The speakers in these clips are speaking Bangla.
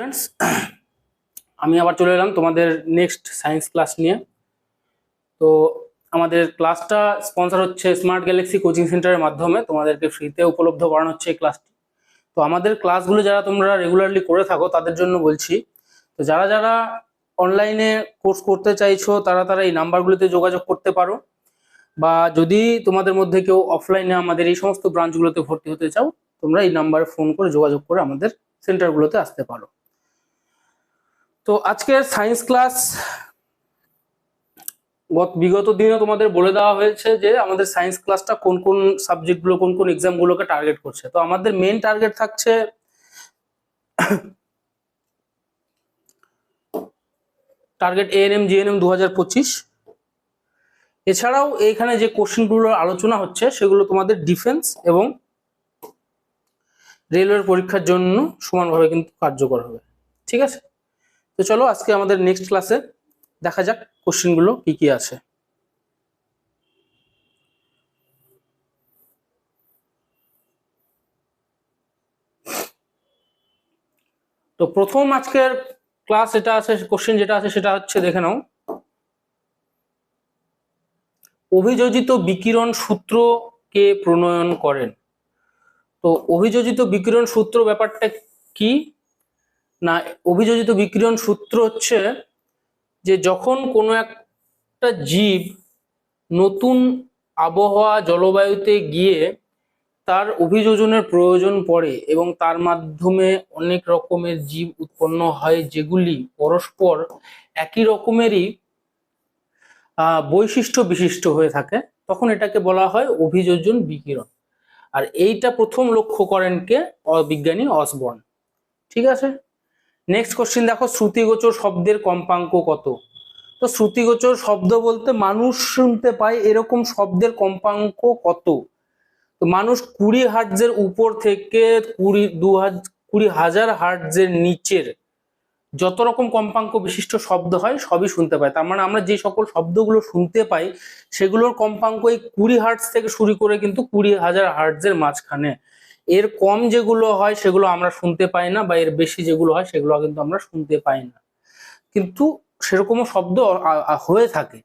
স্টুডেন্টস আমি আবার চলে এলাম তোমাদের নেক্সট সায়েন্স ক্লাস নিয়ে। তো আমাদের ক্লাসটা স্পন্সর হচ্ছে স্মার্ট গ্যালাক্সি কোচিং সেন্টারের মাধ্যমে। তোমাদেরকে ফ্রিতে উপলব্ধ করানো হচ্ছে এই ক্লাসটি তো আমাদের ক্লাসগুলো যারা তোমরা রেগুলারলি করে থাকো, তাদের জন্য বলছি, তো যারা যারা অনলাইনে কোর্স করতে চাইছো, তারা তারা এই নাম্বারগুলোতে যোগাযোগ করতে পারো। বা যদি তোমাদের মধ্যে কেউ অফলাইনে আমাদের এই সমস্ত ব্রাঞ্চগুলোতে ভর্তি হতে চাও, তোমরা এই নাম্বারে ফোন করে যোগাযোগ করে আমাদের সেন্টারগুলোতে আসতে পারো। তো আজকের সায়েন্স ক্লাস গত বিগত দিনে তোমাদের বলে দেওয়া হয়েছে যে আমাদের সায়েন্স ক্লাসটা কোন কোন সাবজেক্টগুলো কোন কোন এক্সামগুলোকে টার্গেট করছে। তো আমাদের মেন টার্গেট থাকছে টার্গেট এএনএম জিএনএম দু হাজার পঁচিশ। এছাড়াও এইখানে যে কোশ্চেনগুলোর আলোচনা হচ্ছে, সেগুলো তোমাদের ডিফেন্স এবং রেলওয়ের পরীক্ষার জন্য সমানভাবে কিন্তু কার্যকর হবে। ঠিক আছে? তো চলো আজকে আমাদের নেক্সট ক্লাসে দেখা যাক কোশ্চেনগুলো কি কি আছে। তো প্রথম আজকের ক্লাস যেটা আছে কোশ্চেন যেটা আছে সেটা হচ্ছে দেখে নাও। অভিযোজিত বিকিরণ সূত্র কে প্রণয়ন করেন? তো অভিযোজিত বিকিরণ সূত্র ব্যাপারটা কি? না, অভিযোজিত বিকিরণ সূত্র হচ্ছে যে যখন কোনো একটা জীব নতুন আবহাওয়া জলবায়ুতে গিয়ে তার অভিযোজনের প্রয়োজন পড়ে এবং তার মাধ্যমে অনেক রকমের জীব উৎপন্ন হয়, যেগুলি পরস্পর একই রকমেরই বৈশিষ্ট্য বিশিষ্ট হয়ে থাকে, তখন এটাকে বলা হয় অভিযোজন বিকিরণ। আর এইটা প্রথম লক্ষ্য করেন কে? বিজ্ঞানী অসবর্ন। ঠিক আছে? নেক্সট কোশ্চিন দেখো, শ্রুতিগোচর শব্দের কম্পাঙ্ক কত? তো শ্রুতিগোচর শব্দ বলতে মানুষ শুনতে পায় এরকম শব্দের কম্পাঙ্ক কত? তো মানুষ কুড়ি হার্টজের উপর থেকে কুড়ি, দু কুড়ি হাজার হার্টজের নিচের যত রকম কম্পাঙ্ক বিশিষ্ট শব্দ হয়, সবই শুনতে পায়। তার মানে আমরা যে সকল শব্দগুলো শুনতে পাই, সেগুলোর কম্পাঙ্ক এই কুড়ি হার্টজ থেকে শুরু করে কিন্তু কুড়ি হাজার হার্টজের মাঝখানে। এর কম যেগুলো হয় সেগুলো আমরা শুনতে পাই না বা এর বেশি যেগুলো হয় সেগুলো কিন্তু আমরা শুনতে পাই না। কিন্তু সেরকমও শব্দ হয়ে থাকে।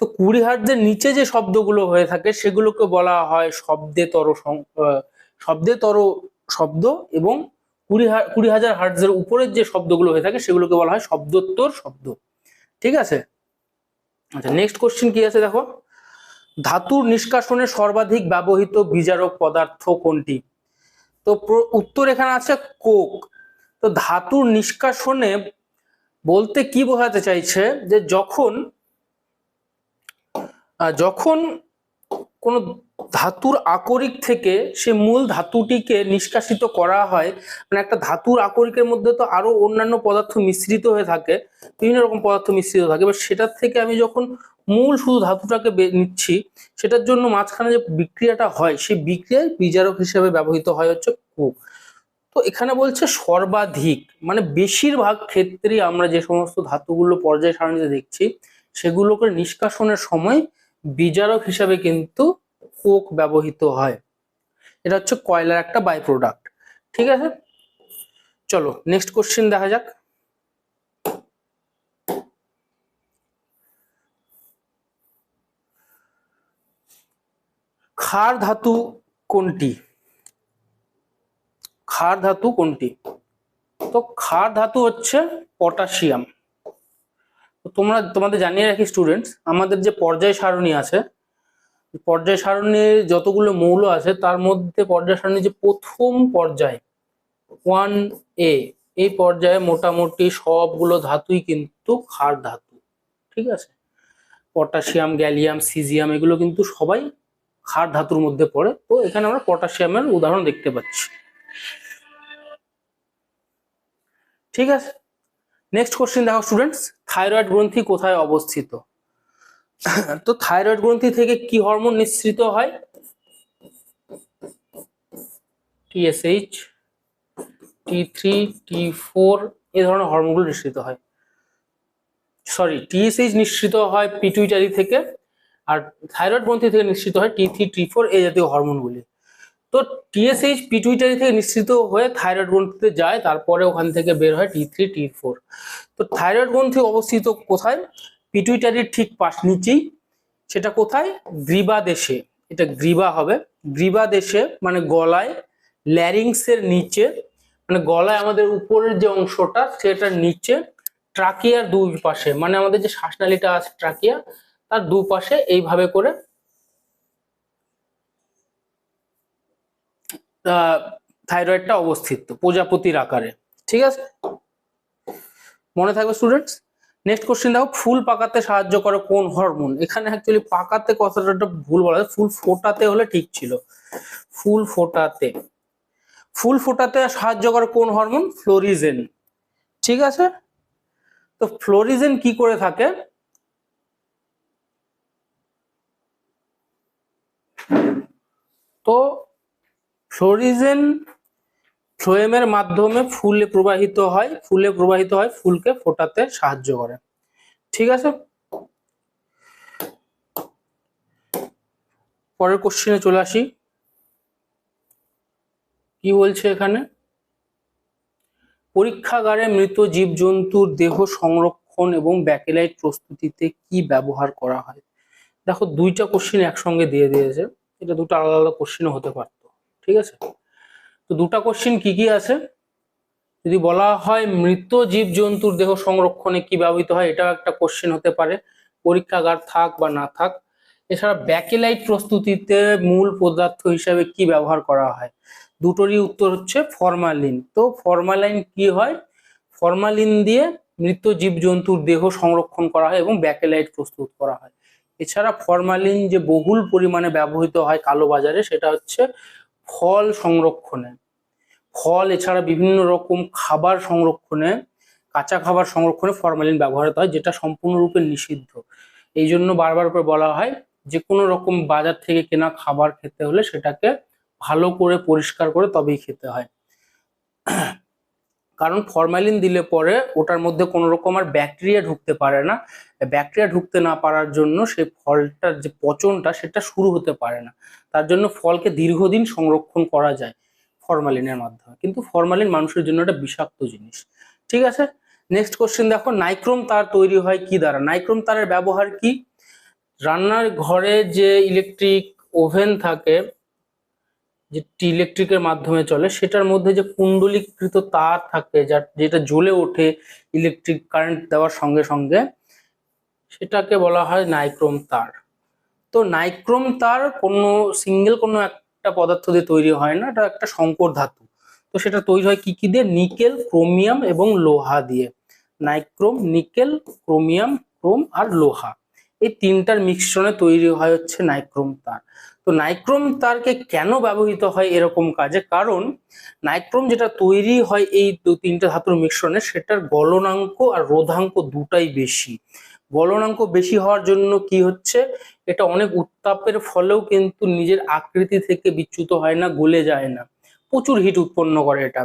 তো কুড়ি হার্টজের নিচে যে শব্দগুলো হয়ে থাকে সেগুলোকে বলা হয় শব্দেতর সং- আহ, শব্দেতর শব্দ এবং কুড়ি কুড়ি হাজার হার্টজের উপরের যে শব্দগুলো হয়ে থাকে সেগুলোকে বলা হয় শব্দোত্তর শব্দ। ঠিক আছে? আচ্ছা নেক্সট কোশ্চেন কি আছে দেখো? ধাতুর নিষ্কাশনে সর্বাধিক ব্যবহৃত বিজারক পদার্থ কোনটি? তো উত্তর এখানে আছে কোক। তো ধাতুর নিষ্কাশনে বলতে কি বোঝাতে চাইছে যে যখন যখন কোনো ধাতুর আকরিক থেকে সে মূল ধাতুটিকে নিষ্কাশিত করা হয় মানে একটা ধাতুর আকরিকের মধ্যে তো আরও অন্যান্য পদার্থ মিশ্রিত হয়ে থাকে, বিভিন্ন রকম পদার্থ মিশ্রিত থাকে, এবার সেটার থেকে আমি যখন মূল শুধু ধাতুটাকে নিচ্ছি, সেটার জন্য মাঝখানে যে বিক্রিয়াটা হয়, সেই বিক্রিয়ায় বিজারক হিসেবে ব্যবহৃত হয় হচ্ছে কোক তো এখানে বলছে সর্বাধিক মানে বেশিরভাগ ক্ষেত্রেই আমরা যে সমস্ত ধাতুগুলো পর্যায় সারণীতে দেখছি, সেগুলোকে নিষ্কাশনের সময় বিজারক হিসাবে কিন্তু কোক ব্যবহৃত হয়। এটা হচ্ছে কয়লার একটা বাই প্রোডাক্ট ঠিক আছে? চলো নেক্সট কোশ্চেন দেখা যাক। ক্ষার ধাতু কোনটি? ক্ষার ধাতু কোনটি? তো ক্ষার ধাতু হচ্ছে পটাশিয়াম। তোমরা, তোমাদের জানিয়ে রাখি স্টুডেন্টস আমাদের যে পর্যায় সারণী আছে, পর্যায় সারণীর যতগুলো মৌল আছে, তার মধ্যে পর্যায় সারণীর যে প্রথম পর্যায় ওয়ান এ এই পর্যায়ে মোটামুটি সবগুলো ধাতুই কিন্তু ক্ষার ধাতু, ঠিক আছে? পটাশিয়াম, গ্যালিয়াম, সিজিয়াম, এগুলো কিন্তু সবাই ক্ষার ধাতুর মধ্যে পড়ে। তো এখানে আমরা পটাশিয়ামের উদাহরণ দেখতে পাচ্ছি। ঠিক আছে? নেক্সট কোশ্চেন দেখো স্টুডেন্টস থাইরয়েড গ্রন্থি কোথায় অবস্থিত? তো থাইরয়েড গ্রন্থি থেকে কি হরমোন নিঃসৃত হয়? TSH T three T four এই ধরনের হরমোনগুলো নিঃসৃত হয়। সরি টিএসএইচ নিঃসৃত হয় পিটুইটারি থেকে। আর থাইরয়েড গ্রন্থি থেকে নিঃসৃত হয় টি থ্রি টি ফোর এই জাতীয় হরমোনগুলি তো টিএসএইচ পিটুইটারি থেকে নিঃসৃত হয়ে থাইরয়েড গ্রন্থিতে যায়, তারপরে ওখান থেকে বের হয় টি থ্রি টি ফোর তো থাইরয়েড গ্রন্থি অবস্থিত কোথায়? পিটুইটারির ঠিক পাশ নিচেই। সেটা কোথায়? গ্রীবা দেশে। এটা গ্রীবা হবে। গ্রীবা দেশে মানে গলায় ল্যারিংসের নিচে মানে গলায় আমাদের উপরের যে অংশটা, সেটার নিচে ট্রাকিয়ার দুই পাশে মানে আমাদের যে শ্বাসনালীটা আছে ট্রাকিয়া তার দুপাশে এইভাবে করে থাইরয়েডটা অবস্থিত, প্রজাপতির আকারে, ঠিক আছে? মনে থাকবে স্টুডেন্টস নেক্সট কোশ্চেন দেখো, ফুল পাকাতে সাহায্য করে কোন হরমোন এখানে অ্যাকচুয়ালি পাকাতে কথাটা ভুল বলা ফুল ফোটাতে হলে ঠিক ছিল। ফুল ফোটাতে। ফুল ফোটাতে সাহায্য করে কোন হরমোন ফ্লোরিজেন ঠিক আছে? তো ফ্লোরিজেন কি করে থাকে? তো ফ্লোরিজেন ফ্লোয়েমের মাধ্যমে ফুলে প্রবাহিত হয়, ফুলে প্রবাহিত হয়, ফুলকে ফোটাতে সাহায্য করে। ঠিক আছে? পরের কোশ্চেনে চলে আসি। কি বলছে এখানে? পরীক্ষাগারে মৃত জীবজন্তুর দেহ সংরক্ষণ এবং ব্যাকেলাইট প্রস্তুতিতে কি ব্যবহার করা হয়? দেখো, দুইটা কোশ্চেন একসঙ্গে দিয়ে দিয়েছে। এটা দুটো আলাদা আলাদা কোশ্চেনও হতে পারতো, ঠিক আছে? তো দুটা কোশ্চেন কি কি আছে? যদি বলা হয় মৃত জীবজন্তুর দেহ সংরক্ষণে কি ব্যবহৃত হয়, এটাও একটা কোশ্চেন হতে পারে। পরীক্ষাগার থাক বা না থাক, এছাড়া ব্যাকেলাইট প্রস্তুতিতে মূল পদার্থ হিসাবে কি ব্যবহার করা হয়? দুটোরই উত্তর হচ্ছে ফরমালিন তো ফরমালিন কি হয়? ফরমালিন দিয়ে মৃত জীবজন্তুর দেহ সংরক্ষণ করা হয় এবং ব্যাকেলাইট প্রস্তুত করা হয়। এছাড়া ফরমালিন যে বহুল পরিমাণে ব্যবহৃত হয় কালো বাজারে, সেটা হচ্ছে ফল সংরক্ষণে। ফল এছাড়া বিভিন্ন রকম খাবার সংরক্ষণে, কাঁচা খাবার সংরক্ষণে ফরমালিন ব্যবহৃত হয়, যেটা সম্পূর্ণরূপে নিষিদ্ধ। এই জন্য বারবার করে বলা হয় যে কোনো রকম বাজার থেকে কেনা খাবার খেতে হলে সেটাকে ভালো করে পরিষ্কার করে তবেই খেতে হয়। কারণ ফরমালিন দিলে পরে ওটার মধ্যে কোনো রকম আর ব্যাকটেরিয়া ঢুকতে পারে না। ব্যাকটেরিয়া ঢুকতে না পারার জন্য সেই ফলটার যে পচনটা সেটা শুরু হতে পারে না। তার জন্য ফলকে দীর্ঘদিন সংরক্ষণ করা যায় ফরমালিনের মাধ্যমে। কিন্তু ফরমালিন মানুষের জন্য একটা বিষাক্ত জিনিস। ঠিক আছে? নেক্সট কোশ্চেন দেখো নাইক্রোম তার তৈরি হয় কি দ্বারা? নাইক্রোম তারের ব্যবহার কি? রান্নার ঘরে যে ইলেকট্রিক ওভেন থাকে যে ইলেকট্রিকের মাধ্যমে চলে, সেটার মধ্যে যে কুণ্ডলীকৃত তার থাকে যা যেটা জ্বলে ওঠে ইলেকট্রিক কারেন্ট দেওয়ার সঙ্গে সঙ্গে, সেটাকে বলা হয় নাইক্রোম তার। তো নাইক্রোম তার কোনো সিঙ্গেল কোনো একটা পদার্থ দিয়ে তৈরি হয় না, এটা একটা সংকর ধাতু। তো সেটা তৈরি হয় কি কি দিয়ে? নিকেল, ক্রোমিয়াম এবং লোহা দিয়ে। নাইক্রোম নিকেল, ক্রোমিয়াম, ক্রোম আর লোহা। এই তিনটার মিশ্রণে তৈরি হয় হচ্ছে নাইক্রোম তার। তো নাইক্রোম তারকে কেন ব্যবহৃত হয় এরকম কাজে? কারণ নাইক্রোম যেটা তৈরি হয় এই দু তিনটা ধাতুর মিশ্রণে সেটার গলনাঙ্ক আর রোধাঙ্ক দুটাই বেশি। গলনাঙ্ক বেশি হওয়ার জন্য কি হচ্ছে? এটা অনেক উত্তাপের ফলেও কিন্তু নিজের আকৃতি থেকে বিচ্যুত হয় না, গলে যায় না। প্রচুর হিট উৎপন্ন করে এটা।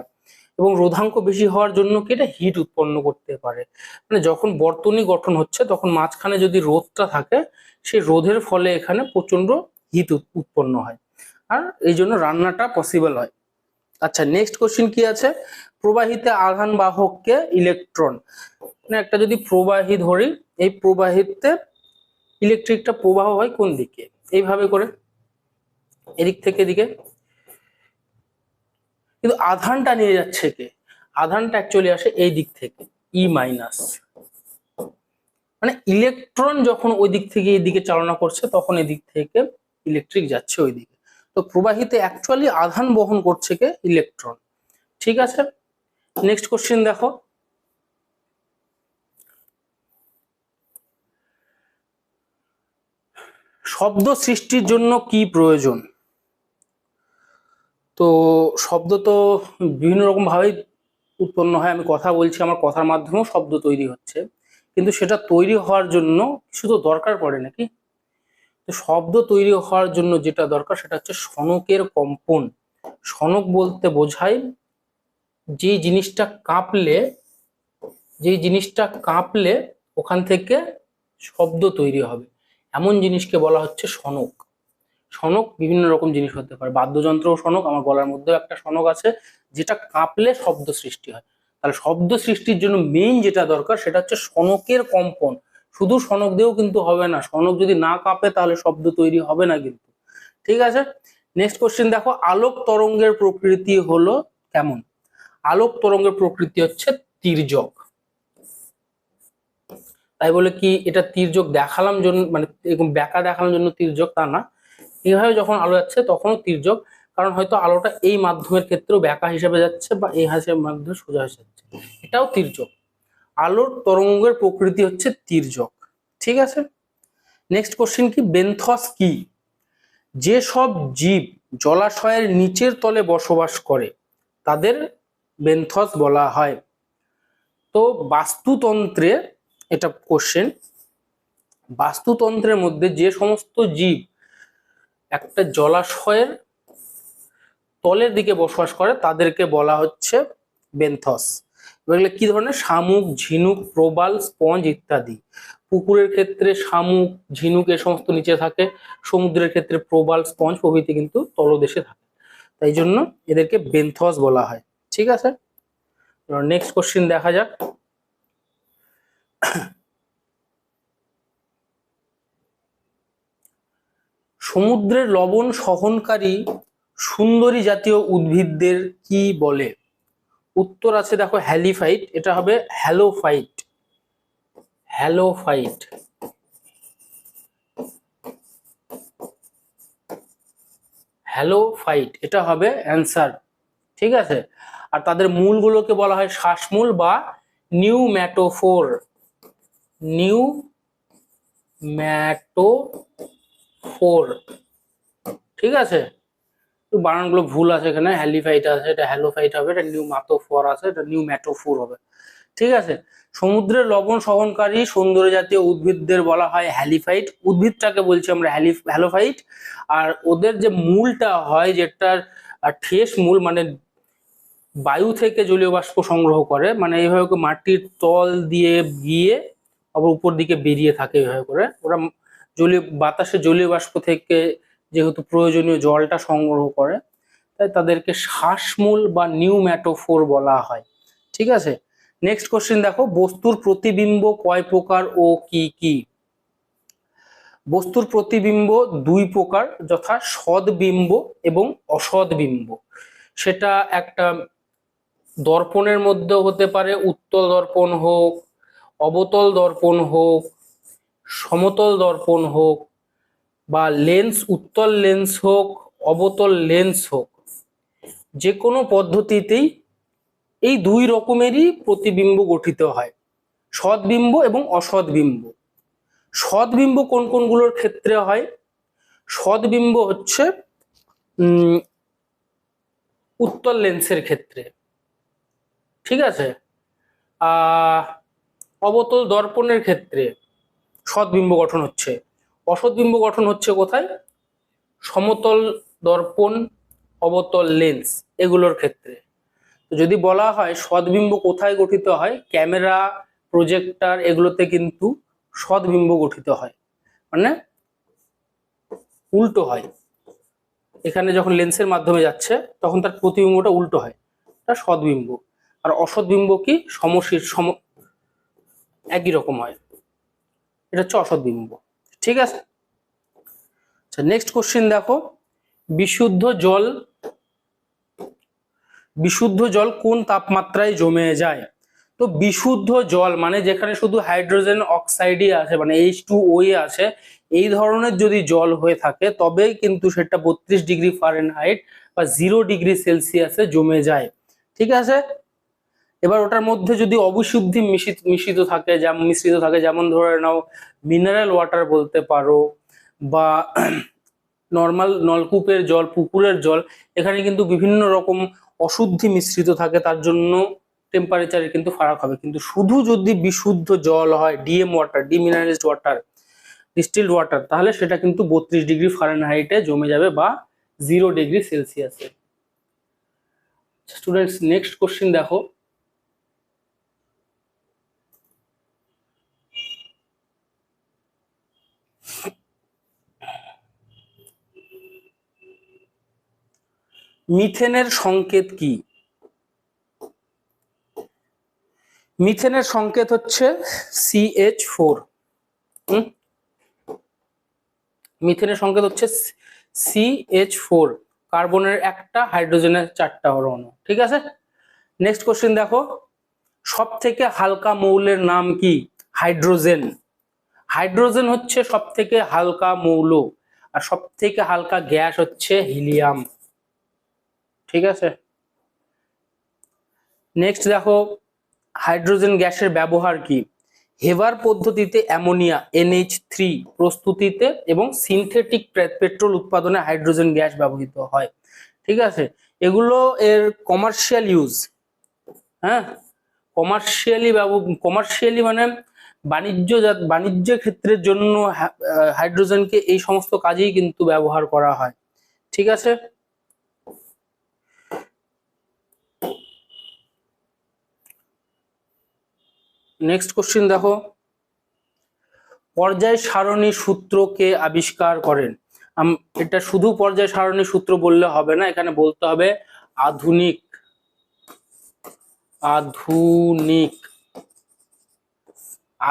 এবং রোধাঙ্ক বেশি হওয়ার জন্য কি এটা হিট উৎপন্ন করতে পারে? মানে যখন বর্তনী গঠন হচ্ছে, তখন মাঝখানে যদি রোদটা থাকে, সেই রোধের ফলে এখানে প্রচণ্ড হিট উৎপন্ন হয়। আর এই জন্য রান্নাটা পসিবল হয়। আচ্ছা নেক্সট কোশ্চিন কি আছে? প্রবাহিতে আধান বাহককে ইলেকট্রন মানে একটা যদি প্রবাহী ধরি, এই প্রবাহিতে ইলেকট্রিকটা প্রবাহ হয় কোন দিকে? এইভাবে করে। এদিক থেকে এদিকে। কিন্তু আধানটা নিয়ে যাচ্ছে কে? আধানটা অ্যাকচুয়ালি আসে এই দিক থেকে ই মাইনাস মানে ইলেকট্রন যখন ওই দিক থেকে এই দিকে চালনা করছে, তখন এদিক থেকে ইলেকট্রিক যাচ্ছে ওই দিকে তো প্রবাহিতে অ্যাকচুয়ালি আধান বহন করছে কে? ইলেকট্রন ঠিক আছে? নেক্সট কোশ্চেন দেখো। শব্দ সৃষ্টির জন্য কি প্রয়োজন? তো শব্দ তো বিভিন্ন রকম ভাবেই উৎপন্ন হয়। আমি কথা বলছি, আমার কথার মাধ্যমেও শব্দ তৈরি হচ্ছে। কিন্তু সেটা তৈরি হওয়ার জন্য কিছু তো দরকার পড়ে নাকি? তো শব্দ তৈরি হওয়ার জন্য যেটা দরকার সেটা হচ্ছে সনকের কম্পন। সনক বলতে বোঝায় যেই জিনিসটা কাঁপলে যেই জিনিসটা কাঁপলে ওখান থেকে শব্দ তৈরি হবে। এমন জিনিসকে বলা হচ্ছে সনক। সনক বিভিন্ন রকম জিনিস হতে পারে। বাদ্যযন্ত্রও সনক, আমার গলার মধ্যেও একটা সনক আছে, যেটা কাঁপলে শব্দ সৃষ্টি হয়। তাহলে শব্দ সৃষ্টির জন্য মেইন যেটা দরকার সেটা হচ্ছে সনকের কম্পন। শুধু সনক দিয়েও কিন্তু হবে না। সনক যদি না কাঁপে, তাহলে শব্দ তৈরি হবে না কিন্তু। ঠিক আছে? নেক্সট কোশ্চেন দেখো, আলোক তরঙ্গের প্রকৃতি হলো কেমন? আলোক তরঙ্গের প্রকৃতি হচ্ছে তির্যক। তাই বলে কি, এটা তির্যক দেখালাম জন্য মানে এরকম ব্যাকা দেখানোর জন্য তীর্যক, তা না। এইভাবে যখন আলো যাচ্ছে, তখনও তির্যক, কারণ হয়তো আলোটা এই মাধ্যমের ক্ষেত্রেও ব্যাকা হিসেবে যাচ্ছে বা এই হাসের মাধ্যমে সোজা হয়ে যাচ্ছে। এটাও তির্যক। আলোর তরঙ্গের প্রকৃতি হচ্ছে তির্যক। ঠিক আছে? নেক্সট কোশ্চেন কি? বেন্থস কি? যে সব জীব জলাশয়ের নিচের তলে বসবাস করে, তাদের বেন্থস বলা হয়। তো বাস্তুতন্ত্রে এটা কোশ্চেন বাস্তুতন্ত্রের মধ্যে যে সমস্ত জীব একটা জলাশয়ের তলের দিকে বসবাস করে, তাদেরকে বলা হচ্ছে বেন্থস এগুলো কি ধরনের? শামুক, ঝিনুক, প্রবাল, স্পঞ্জ ইত্যাদি। পুকুরের ক্ষেত্রে শামুক, ঝিনুক এ সমস্ত নিচে থাকে। সমুদ্রের ক্ষেত্রে প্রবাল, স্পঞ্জ প্রভৃতি কিন্তু তলদেশে থাকে। তাই জন্য এদেরকে বেন্থস বলা হয়। ঠিক আছে? নেক্সট কোশ্চেন দেখা যাক। সমুদ্রের লবণ সহনকারী সুন্দরী জাতীয় উদ্ভিদদের কি বলে? উত্তর আছে দেখো হ্যালিফাইট, এটা হবে হ্যালোফাইট। হ্যালোফাইট। হ্যালোফাইট, এটা হবে অ্যান্সার, ঠিক আছে? আর তাদের মূলগুলোকে বলা হয় শ্বাসমূল বা নিউ ম্যাটোফোর নিউ ম্যাটোফোর ঠিক আছে? বানানগুলো ভুল আছে এখানে, হ্যালিফাইট আছে, এটা হ্যালোফাইট হবে, এটা নিউ মাটোফোর আছে, এটা নিউ ম্যাটোফোর হবে। ঠিক আছে? সমুদ্রের লবণ সহনকারী সৌন্দর্য জাতীয় উদ্ভিদদের বলা হয় হ্যালিফাইট। উদ্ভিদটাকে বলছি আমরা হ্যালি হ্যালোফাইট। আর ওদের যে মূলটা হয়, যেটার ঠেস মূল মানে বায়ু থেকে জলীয় বাষ্প সংগ্রহ করে মানে এইভাবে মাটির তল দিয়ে গিয়ে আবার উপর দিকে বেরিয়ে থাকে এইভাবে করে। ওরা জলীয়, বাতাসে জলীয় বাষ্প থেকে যেহেতু প্রয়োজনীয় জলটা সংগ্রহ করে, তাই তাদেরকে শ্বাসমূল বা নিউম্যাটোফোর বলা হয়। ঠিক আছে? নেক্সট কোশ্চেন দেখো, বস্তুর প্রতিবিম্ব কয় প্রকার ও কি কি? বস্তুর প্রতিবিম্ব দুই প্রকার, যথা সদ্বিম্ব এবং অসদ্বিম্ব। সেটা একটা দর্পণের মধ্যেও হতে পারে, উত্তল দর্পণ হোক, অবতল দর্পণ হোক, সমতল দর্পণ হোক বা লেন্স উত্তল লেন্স হোক, অবতল লেন্স হোক যে কোনো পদ্ধতিতেই এই দুই রকমেরই প্রতিবিম্ব গঠিত হয়। সদ্বিম্ব এবং অসদ্বিম্ব সদ্বিম্ব কোন কোনগুলোর ক্ষেত্রে হয়? সদ্বিম্ব হচ্ছে উত্তল লেন্সের ক্ষেত্রে। ঠিক আছে? অবতল দর্পণের ক্ষেত্রে সদ্বিম্ব গঠন হচ্ছে। অসদ্বিম্ব গঠন হচ্ছে কোথায়? সমতল দর্পণ, অবতল লেন্স এগুলোর ক্ষেত্রে। যদি বলা হয় সদ্বিম্ব কোথায় গঠিত হয়, ক্যামেরা, প্রজেক্টর এগুলোতে কিন্তু সদ্বিম্ব গঠিত হয়। মানে উল্টো হয়। এখানে যখন লেন্সের মাধ্যমে যাচ্ছে, তখন তার প্রতিবিম্বটা উল্টো হয়। এটা সদ্বিম্ব আর অসদ্বিম্ব কি? সমশীর সম একই রকম হয়। এটা হচ্ছে অসদ্বিম্ব ঠিক আছে? আচ্ছা নেক্সট কোশ্চেন দেখো। বিশুদ্ধ জল বিশুদ্ধ জল কোন তাপমাত্রায় জমে যায়? তো বিশুদ্ধ জল মানে যেখানে শুধু হাইড্রোজেন অক্সাইডই আছে মানে এইচ টু ওই আছে এই ধরনের যদি জল হয়ে থাকে, তবেই কিন্তু সেটা বত্রিশ ডিগ্রি ফারেনহাইট বা জিরো ডিগ্রি সেলসিয়াসে জমে যায়। ঠিক আছে? এবার ওটার মধ্যে যদি অবিশুদ্ধি মিশ্রিত মিশ্রিত থাকে, যেমন, মিশ্রিত থাকে, যেমন ধরে নাও মিনারেল ওয়াটার বলতে পারো বা নর্মাল নলকূপের জল, পুকুরের জল, এখানে কিন্তু বিভিন্ন রকম অশুদ্ধি মিশ্রিত থাকে, তার জন্য টেম্পারেচারে কিন্তু ফারাক হবে। কিন্তু শুধু যদি বিশুদ্ধ জল হয় DM water demineralised water distilled water তাহলে সেটা কিন্তু বত্রিশ ডিগ্রি ফারেনহাইটে জমে যাবে বা জিরো ডিগ্রি সেলসিয়াসে স্টুডেন্টস নেক্সট কোশ্চেন দেখো। মিথেনের সংকেত কি? মিথেনের সংকেত হচ্ছে সিএইচ ফোর মিথেনের সংকেত হচ্ছে সিএইচ ফোর কার্বনের একটা হাইড্রোজেনের চারটা অণু ঠিক আছে? নেক্সট কোশ্চেন দেখো। সব থেকে হালকা মৌলের নাম কি? হাইড্রোজেন। হাইড্রোজেন হচ্ছে সব থেকে হালকা মৌল, আর সব থেকে হালকা গ্যাস হচ্ছে হিলিয়াম। ঠিক আছে? নেক্সট দেখো হাইড্রোজেন গ্যাসের ব্যবহার কি? হেভার পদ্ধতিতে অ্যামোনিয়া এনএইচ থ্রি প্রস্তুতিতে এবং সিনথেটিক পেট্রোল উৎপাদনে হাইড্রোজেন গ্যাস ব্যবহৃত হয়। ঠিক আছে? এগুলো এর কমার্শিয়াল ইউজ হ্যাঁ? কমার্শিয়ালি কমার্শিয়ালি মানে বাণিজ্য বাণিজ্য ক্ষেত্রের জন্য হাইড্রোজেনকে এই সমস্ত কাজেই কিন্তু ব্যবহার করা হয়। ঠিক আছে? নেক্সট কোশ্চিন দেখো। পর্যায় সারণী সূত্রকে আবিষ্কার করেন? এটা শুধু পর্যায় সারণী সূত্র বললে হবে না, এখানে বলতে হবে আধুনিক। আধুনিক।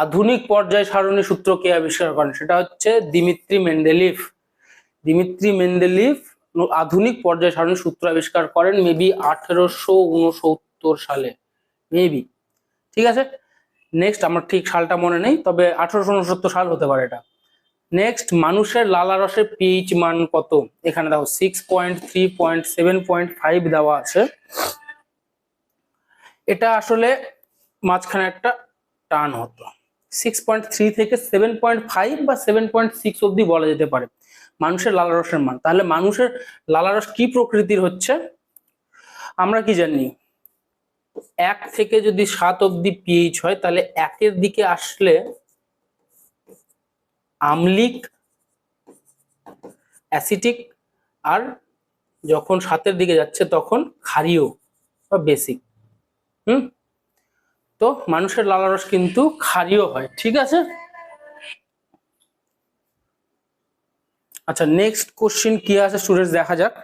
আধুনিক পর্যায় সারণী সূত্র কে আবিষ্কার করেন? সেটা হচ্ছে দিমিত্রি মেন্ডেলিফ। দিমিত্রি মেন্ডেলিফ আধুনিক পর্যায় সারণী সূত্র আবিষ্কার করেন মেবি আঠেরোশো উনসত্তর সালে। মেবি ঠিক আছে? নেক্সট আমার ঠিক সালটা মনে নেই, তবে আঠারোশো উনসত্তর সাল হতে পারে এটা। নেক্সট মানুষের লালারসের পিএইচ মান কত? এখানে দেখো six point three point seven point five দেওয়া আছে। এটা আসলে মাঝখানে একটা টান হতো। সিক্স পয়েন্ট থ্রি থেকে সেভেন পয়েন্ট ফাইভ বা সেভেন পয়েন্ট সিক্স অব্দি বলা যেতে পারে। মানুষের লালারসের মান। তাহলে মানুষের লালারস কি প্রকৃতির হচ্ছে? আমরা কি জানি? এক থেকে যদি সাত অব্দি পিএইচ হয়, তাহলে একের দিকে আসলে আমলিক অ্যাসিটিক আর যখন সাতের দিকে যাচ্ছে তখন ক্ষারীয় বা বেসিক হুম? তো মানুষের লালারস কিন্তু ক্ষারীয় হয়, ঠিক আছে? আচ্ছা নেক্সট কোশ্চিন কি আছে? স্টুডেন্টস দেখা যাক।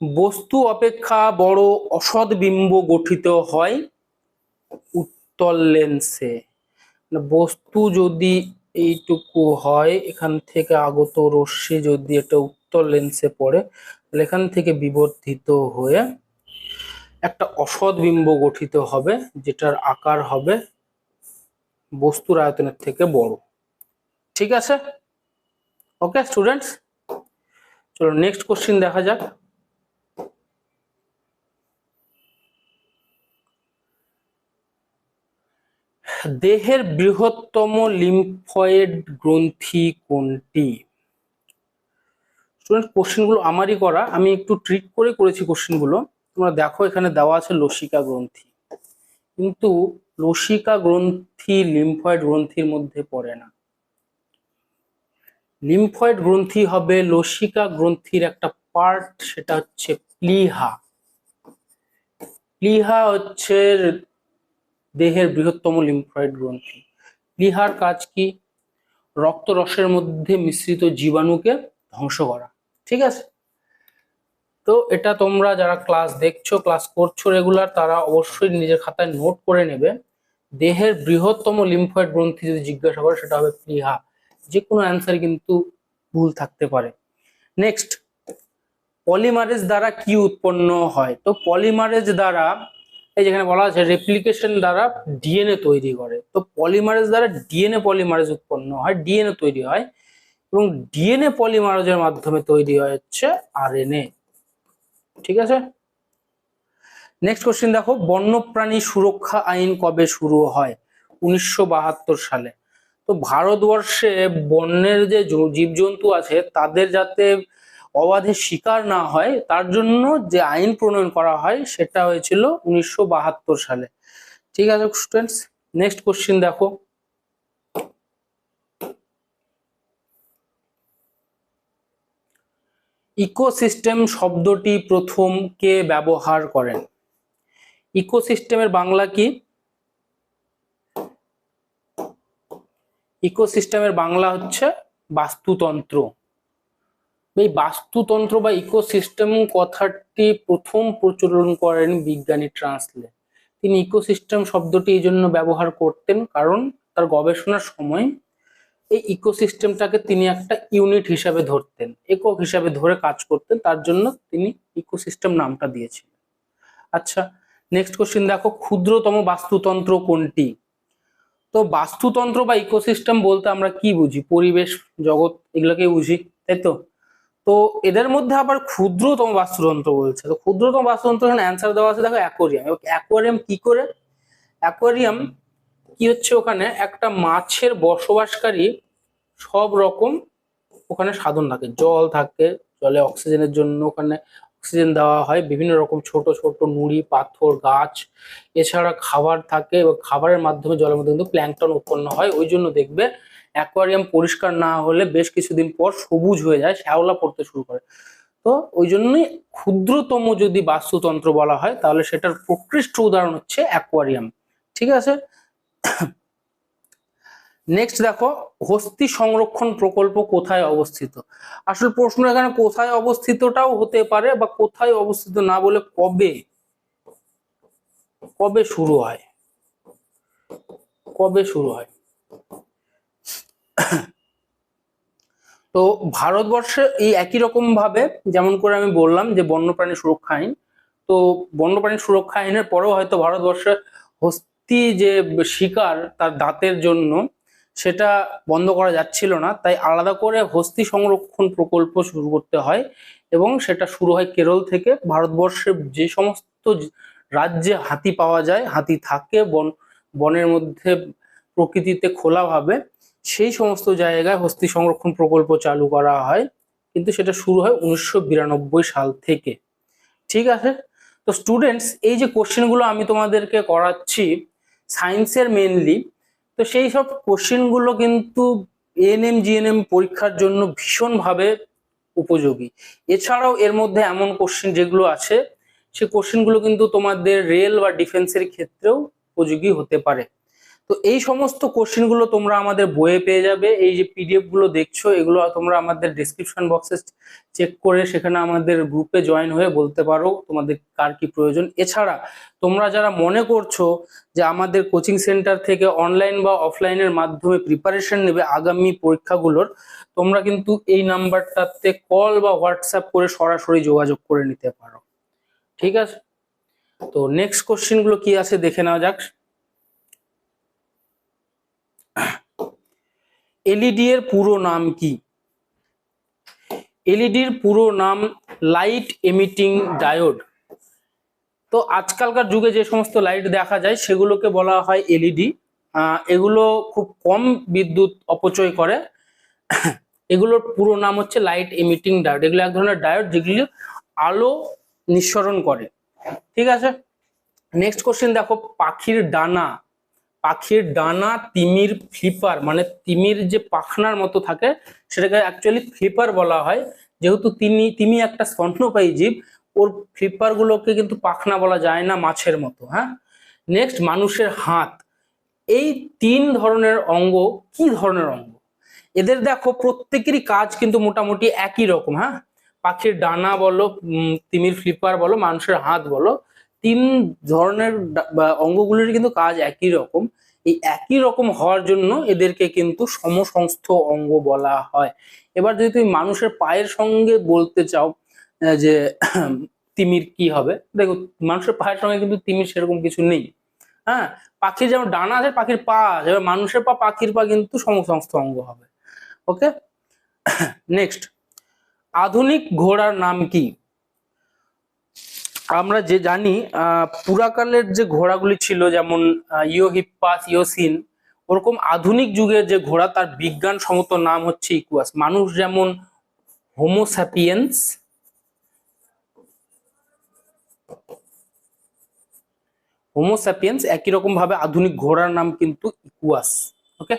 বস্তু অপেক্ষা বড় অসৎ বিম্ব গঠিত হয় উত্তল লেন্সে। মানে বস্তু যদি এইটুকু হয়, এখান থেকে আগত রশ্মি যদি এটা উত্তল লেন্সে পড়ে, তাহলে এখান থেকে বিবর্ধিত হয়ে একটা অসৎ বিম্ব গঠিত হবে, যেটার আকার হবে বস্তুর আয়তনের থেকে বড়। ঠিক আছে? ওকে স্টুডেন্টস চলো নেক্সট কোশ্চিন দেখা যাক। দেহের বৃহত্তম লিম্ফয়েড গ্রন্থি কোনটি? স্টুডেন্ট কোশ্চেনগুলো আমারই করা। আমি একটু ট্রিক করে করেছি কোশ্চেনগুলো। তোমরা দেখো, এখানে দেওয়া আছে লসিকা গ্রন্থি। কিন্তু লসিকা গ্রন্থি লিম্ফয়েড গ্রন্থির মধ্যে পড়ে না। লিম্ফয়েড গ্রন্থি হবে লসিকা গ্রন্থির একটা পার্ট সেটা হচ্ছে প্লিহা। প্লিহা হচ্ছে দেহের বৃহত্তম লিম্ফয়েড গ্রন্থি। প্লিহার কাজ কি? রক্তরসের মধ্যে মিশ্রিত জীবাণুকে ধ্বংস করা। ঠিক আছে? তো এটা তোমরা যারা ক্লাস দেখছ ক্লাস করছ রেগুলার তারা অবশ্যই নিজের খাতায় নোট করে নেবে। দেহের বৃহত্তম লিম্ফয়েড গ্রন্থি যদি জিজ্ঞাসা করে, সেটা হবে প্লিহা যে কোনো অ্যান্সার কিন্তু ভুল থাকতে পারে। নেক্সট পলিমারেজ দ্বারা কি উৎপন্ন হয়? তো পলিমারেজ দ্বারা এই যেখানে বলা আছে রেপ্লিকেশন দ্বারা ডিএনএ তৈরি করে। তো পলিমারেজ দ্বারা ডিএনএ পলিমারেজ উৎপন্ন হয় ডিএনএ তৈরি হয় এবং ডিএনএ পলিমারেজের মাধ্যমে তৈরি হয় হচ্ছে আরএনএ ঠিক আছে? নেক্সট কোশ্চেন দেখো, বন্যপ্রাণী সুরক্ষা আইন কবে শুরু হয়? উনিশশো বাহাত্তর সালে। তো ভারতবর্ষে বন্যের যে জীবজন্তু আছে, তাদের যাতে অবাধে শিকার না হয়, তার জন্য যে আইন প্রণয়ন করা হয় সেটা হয়েছিল উনিশশো বাহাত্তর সালে। ঠিক আছে স্টুডেন্টস নেক্সট কোশ্চিন দেখো। ইকোসিস্টেম শব্দটি প্রথম কে ব্যবহার করেন? ইকোসিস্টেমের বাংলা কি? ইকোসিস্টেমের বাংলা হচ্ছে বাস্তুতন্ত্র। এই বাস্তুতন্ত্র বা ইকোসিস্টেম কথাটি প্রথম প্রচলন করেন বিজ্ঞানী ট্রান্সলে। তিনি ইকোসিস্টেম শব্দটি এই জন্য ব্যবহার করতেন কারণ তার গবেষণার সময় এই ইকোসিস্টেমটাকে তিনি একটা ইউনিট হিসাবে ধরতেন, একক হিসাবে ধরে কাজ করতেন, তার জন্য তিনি ইকোসিস্টেম নামটা দিয়েছিলেন। আচ্ছা নেক্সট কোশ্চেন দেখো, ক্ষুদ্রতম বাস্তুতন্ত্র কোনটি? তো বাস্তুতন্ত্র বা ইকোসিস্টেম বলতে আমরা কি বুঝি? পরিবেশ, জগৎ এগুলোকে বুঝি, তাই তো? তো এদের মধ্যে আবার ক্ষুদ্রতম বাস্তুতন্ত্র বলছে। তো ক্ষুদ্রতম বাস্তুতন্ত্র এখানে অ্যান্সার দেওয়া আছে, দেখো অ্যাকোরিয়াম অ্যাকোয়ারিয়াম কি করে? অ্যাকোয়ারিয়াম কি হচ্ছে ওখানে? একটা মাছের বসবাসকারী সব রকম ওখানে সাধন থাকে। জল থাকে, জলে অক্সিজেনের জন্য ওখানে অক্সিজেন দেওয়া হয়। বিভিন্ন রকম ছোট ছোট নুড়ি, পাথর, গাছ। এছাড়া খাবার থাকে এবং খাবারের মাধ্যমে জলের মধ্যে কিন্তু প্ল্যাঙ্কটন উৎপন্ন হয়। ওই জন্য দেখবে অ্যাকোয়ারিয়াম পরিষ্কার না হলে বেশ কিছুদিন পর সবুজ হয়ে যায়, শ্যাওলা পড়তে শুরু করে। তো ওই জন্যই ক্ষুদ্রতম যদি বাস্তুতন্ত্র বলা হয়, তাহলে সেটার প্রকৃষ্ট উদাহরণ হচ্ছে অ্যাকোয়ারিয়াম। ঠিক আছে? নেক্সট দেখো, হস্তি সংরক্ষণ প্রকল্প কোথায় অবস্থিত? আসলে প্রশ্ন এখানে, কোথায় অবস্থিতটাও হতে পারে বা কোথায় অবস্থিত না বলে কবে কবে শুরু হয়? কবে শুরু হয়? তো ভারতবর্ষে এই একই রকম ভাবে যেমন করে আমি বললাম যে বন্যপ্রাণী সুরক্ষা আইন, তো বন্যপ্রাণী সুরক্ষা আইনের পরেও হয়তো ভারতবর্ষে হস্তি যে শিকার তার দাঁতের জন্য সেটা বন্ধ করা যাচ্ছিল না, তাই আলাদা করে হস্তি সংরক্ষণ প্রকল্প শুরু করতে হয় এবং সেটা শুরু হয় কেরল থেকে। ভারতবর্ষের যে সমস্ত রাজ্যে হাতি পাওয়া যায়, হাতি থাকে, বন, বনের মধ্যে প্রকৃতিতে খোলাভাবে সেই সমস্ত জায়গায় হস্তি সংরক্ষণ প্রকল্প চালু করা হয়, কিন্তু সেটা শুরু হয় উনিশশো বিরানব্বই সাল থেকে। ঠিক আছে? তো স্টুডেন্টস এই যে কোশ্চেনগুলো আমি তোমাদেরকে করাচ্ছি সায়েন্সের মেনলি তো সেই সব কোশ্চেনগুলো কিন্তু এএনএম জিএনএম পরীক্ষার জন্য ভীষণভাবে উপযোগী। এছাড়াও এর মধ্যে এমন কোশ্চেন যেগুলো আছে, সে কোশ্চেনগুলো কিন্তু তোমাদের রেল বা ডিফেন্সের ক্ষেত্রেও উপযোগী হতে পারে। তো এই সমস্ত কোশ্চেনগুলো তোমরা আমাদের বইয়ে পেয়ে যাবে। এই যে পিডিএফগুলো দেখছ, এগুলো তোমরা আমাদের ডিসক্রিপশন বক্সে চেক করে সেখানে আমাদের গ্রুপে জয়েন হয়ে বলতে পারো তোমাদের কার কি প্রয়োজন। এছাড়া তোমরা যারা মনে করছ যে আমাদের কোচিং সেন্টার থেকে অনলাইন বা অফলাইনের মাধ্যমে প্রিপারেশন নেবে আগামী পরীক্ষাগুলোর, তোমরা কিন্তু এই নাম্বারটাতে কল বা হোয়াটসঅ্যাপ করে সরাসরি যোগাযোগ করে নিতে পারো। ঠিক আছে? তো নেক্সট কোশ্চেনগুলো কি আছে দেখে নেওয়া যাক। এলইডি এর পুরো নাম কি? এলইডির পুরো নাম লাইট এমিটিং ডায়োড তো আজকালকার যুগে যে সমস্ত লাইট দেখা যায়, সেগুলোকে বলা হয় এলইডি এগুলো খুব কম বিদ্যুৎ অপচয় করে। এগুলোর পুরো নাম হচ্ছে লাইট এমিটিং ডায়োড এগুলো এক ধরনের ডায়োড যেগুলি আলো নিঃসরণ করে। ঠিক আছে? নেক্সট কোশ্চেন দেখো, পাখির ডানা। পাখির ডানা তিমির ফ্লিপার মানে তিমির যে পাখনার মতো থাকে, সেটাকে অ্যাকচুয়ালি ফ্লিপার বলা হয়। যেহেতু তিনি তিমি একটা স্তন্যপায়ী জীব, ওর ফ্লিপার গুলোকে কিন্তু পাখনা বলা যায় না মাছের মতো হ্যাঁ? নেক্সট মানুষের হাত। এই তিন ধরনের অঙ্গ, কি ধরনের অঙ্গ? এদের দেখো, প্রত্যেকেরই কাজ কিন্তু মোটামুটি একই রকম হ্যাঁ? পাখির ডানা বলো তিমির ফ্লিপার বলো, মানুষের হাত বলো তিন ধরনের অঙ্গগুলির কিন্তু কাজ একই রকম। এই একই রকম হওয়ার জন্য এদেরকে কিন্তু সমসংস্থ অঙ্গ বলা হয়। এবার যদি তুমি মানুষের পায়ের সঙ্গে বলতে চাও যে তিমির কি হবে? দেখো, মানুষের পায়ের সঙ্গে কিন্তু তিমির সেরকম কিছু নেই। হ্যাঁ পাখির যেমন ডানা আছে, পাখির পা আছে, এবার মানুষের পা, পাখির পা কিন্তু সমসংস্থ অঙ্গ হবে। ওকে নেক্সট আধুনিক ঘোড়ার নাম কি? আমরা যে জানি পুরাকালের যে ঘোড়াগুলি ছিল, যেমন ইয়োহিপ্পাস, ইয়োসিন, ওরকম আধুনিক যুগের যে ঘোড়া, তার বিজ্ঞান বিজ্ঞানসম্মত নাম হচ্ছে ইকুয়াস। মানুষ যেমন হোমোস্যাপিয়েন্স হোমোস্যাপিয়েন্স একই রকম ভাবে আধুনিক ঘোড়ার নাম কিন্তু ইকুয়াস। ওকে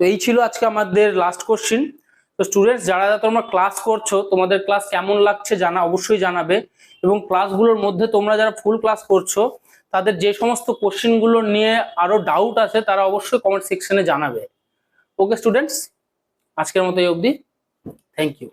তো এই ছিল আজকে আমাদের লাস্ট কোশ্চিন তো স্টুডেন্টস যারা যারা তোমরা ক্লাস করছ, তোমাদের ক্লাস কেমন লাগছে জানা অবশ্যই জানাবে এবং ক্লাসগুলোর মধ্যে তোমরা যারা ফুল ক্লাস করছ, তাদের যে সমস্ত কোশ্চেনগুলো নিয়ে আরও ডাউট আছে, তারা অবশ্যই কমেন্ট সেকশনে জানাবে। ওকে স্টুডেন্টস আজকের মতো এই অবধি। Thank you